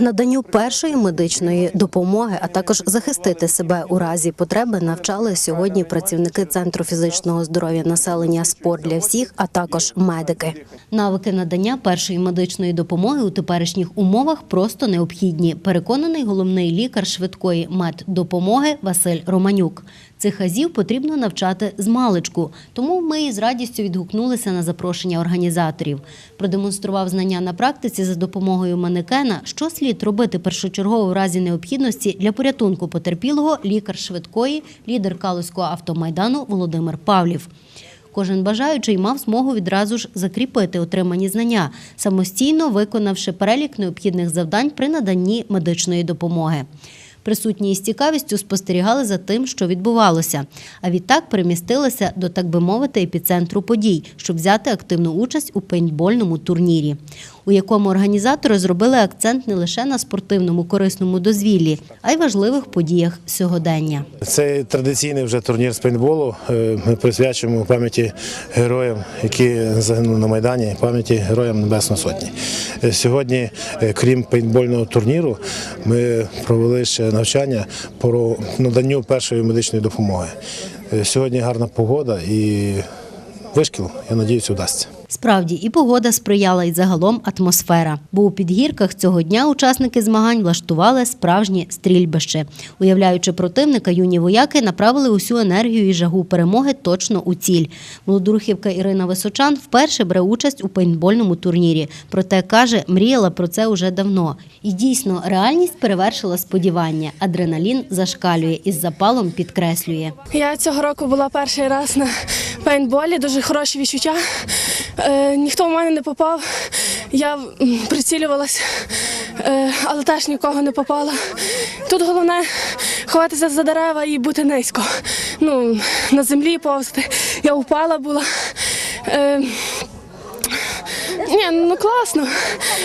Наданню першої медичної допомоги, а також захистити себе у разі потреби, навчали сьогодні працівники центру фізичного здоров'я населення спорт для всіх, а також медики. Навики надання першої медичної допомоги у теперішніх умовах просто необхідні. Переконаний головний лікар швидкої меддопомоги Василь Романюк. Цих азів потрібно навчати з маличку, тому ми із радістю відгукнулися на запрошення організаторів. Продемонстрував знання на практиці за допомогою манекена, що слід робити першочергово в разі необхідності для порятунку потерпілого лікар швидкої, лідер Калузького автомайдану Володимир Павлів. Кожен бажаючий мав змогу відразу ж закріпити отримані знання, самостійно виконавши перелік необхідних завдань при наданні медичної допомоги. Присутні із цікавістю спостерігали за тим, що відбувалося. А відтак перемістилися до, так би мовити, епіцентру подій, щоб взяти активну участь у пейнтбольному турнірі, у якому організатори зробили акцент не лише на спортивному корисному дозвіллі, а й важливих подіях сьогодення. Це традиційний вже турнір з пейнтболу. Е, Ми присвячуємо пам'яті героям, які загинули на Майдані, пам'яті героям Небесної Сотні. Е, Сьогодні, е, крім пейнтбольного турніру, ми провели ще навчання по наданню першої медичної допомоги. Е, Сьогодні гарна погода і вишкіл, я сподіваюся, вдасться. Справді, і погода сприяла, і загалом атмосфера. Бо у підгірках цього дня учасники змагань влаштували справжнє стрільбище. Уявляючи противника, юні вояки направили усю енергію і жагу перемоги точно у ціль. Молодорухівка Ірина Височан вперше бере участь у пейнтбольному турнірі. Проте каже, мріяла про це уже давно. І дійсно, реальність перевершила сподівання. Адреналін зашкалює із запалом підкреслює. Я цього року була перший раз на пейнтболі, дуже хороші відчуття. Е, ніхто в мене не попав. Я м, прицілювалась, е, але теж нікого не попала. Тут головне ховатися за дерева і бути низько. Ну, на землі повзати. Я впала була. Е, ні, ну класно.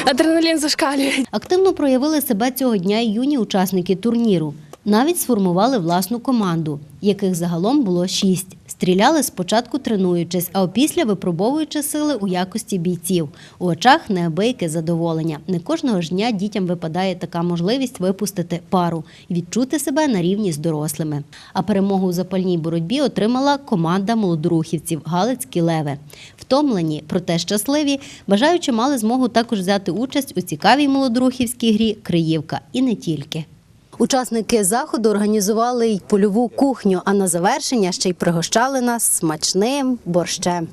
Адреналін зашкалює. Активно проявили себе цього дня і юні учасники турніру. Навіть сформували власну команду, яких загалом було шість. Стріляли спочатку тренуючись, а опісля випробовуючи сили у якості бійців. У очах неабияке задоволення. Не кожного ж дня дітям випадає така можливість випустити пару і відчути себе на рівні з дорослими. А перемогу у запальній боротьбі отримала команда молодорухівців Галицькі леви. Втомлені, проте щасливі, бажаючи мали змогу також взяти участь у цікавій молодорухівській грі Криївка і не тільки. Учасники заходу організували й польову кухню, а на завершення ще й пригощали нас смачним борщем.